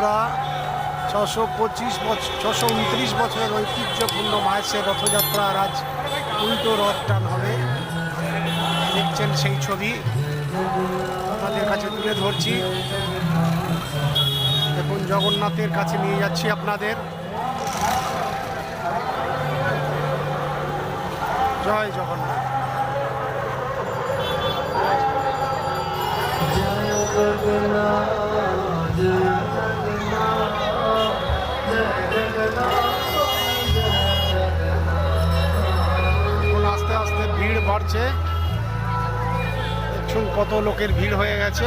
বন্ধুরা ছশো পঁচিশ বছর ছশো উনত্রিশ বছরের ঐতিহ্যপূর্ণ মায়েসের রথযাত্রার আজ উল্টো রথ টান হবে। দেখছেন সেই ছবি। আপনাদের কাছে তুলে ধরছি। দেখুন, জগন্নাথের কাছে নিয়ে যাচ্ছি আপনাদের। জয় জগন্নাথ। আস্তে আস্তে ভিড় বাড়ছে। দেখুন কত লোকের ভিড় হয়ে গেছে।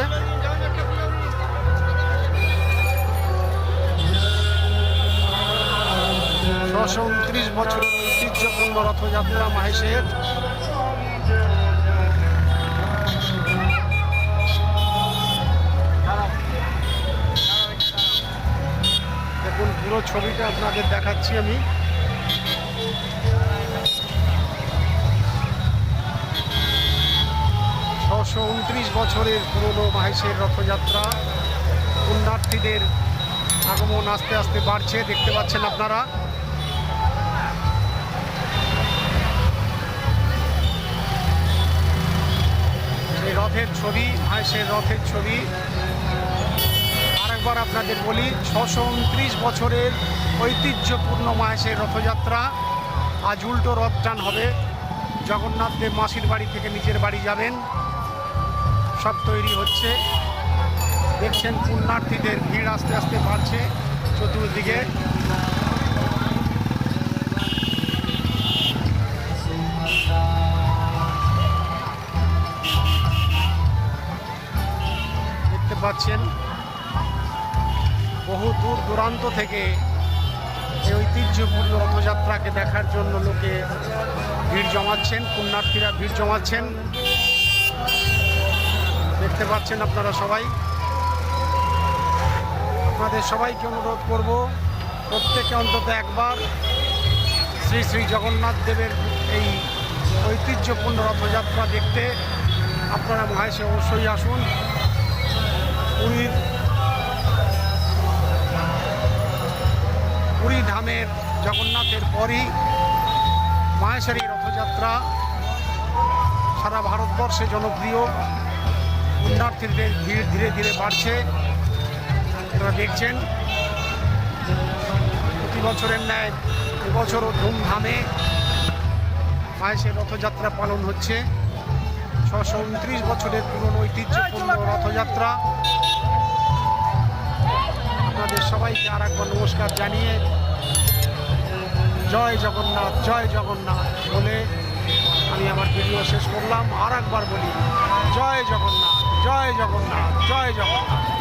ছশো উনত্রিশ বছরের ঐতিহ্যপূর্ণ রথযাত্রা মাহেশের। পুরো ছবিটা আপনাদের দেখাচ্ছি আমি। ছশো উনত্রিশ বছরের পুরনো মাহেশের রথযাত্রা। পুণ্যার্থীদের আগমন আস্তে আস্তে বাড়ছে, দেখতে পাচ্ছেন আপনারা। রথের ছবি, মাহেশের রথের ছবি। আরেকবার আপনাদের বলি, ছশো উনত্রিশ বছরের ঐতিহ্যপূর্ণ মাহেশের রথযাত্রা। আজ উল্টো রথ টান হবে। জগন্নাথ দেব মাসির বাড়ি থেকে নিজের বাড়ি যাবেন। সব তৈরি হচ্ছে। দেখছেন পুণ্যার্থীদের ভিড় আস্তে আস্তে বাড়ছে চতুর্দিকে। দেখতে পাচ্ছেন বহু দূর দূরান্ত থেকে এই ঐতিহ্যপূর্ণ রথযাত্রাকে দেখার জন্য লোকে ভিড় জমাচ্ছেন, পুণ্যার্থীরা ভিড় জমাচ্ছেন। দেখতে পাচ্ছেন আপনারা সবাই। আপনাদের সবাইকে অনুরোধ করব, প্রত্যেকে অন্তত একবার শ্রী শ্রী জগন্নাথ দেবের এই ঐতিহ্যপূর্ণ রথযাত্রা দেখতে। আপনারা মহেশে অবশ্যই আসুন। পুরীর পুরী ধামের জগন্নাথের পরই মাহেশের এই রথযাত্রা। সারা ভারতবর্ষে জনপ্রিয়। পুণ্যার্থীদের ভিড় ধীরে ধীরে বাড়ছে। আপনারা দেখছেন প্রতি বছরের ন্যায় এবছরও ধুমধামে মাহেশের রথযাত্রা পালন হচ্ছে। ছশো উনত্রিশ বছরের পুরনো ঐতিহ্যপূর্ণ রথযাত্রা। আপনাদের সবাইকে আর একবার নমস্কার জানিয়ে জয় জগন্নাথ জয় জগন্নাথ বলে আমি আমার ভিডিও শেষ করলাম। আর একবার বলি, জয় জগন্নাথ জয় জগন্নাথ জয় জগন্নাথ।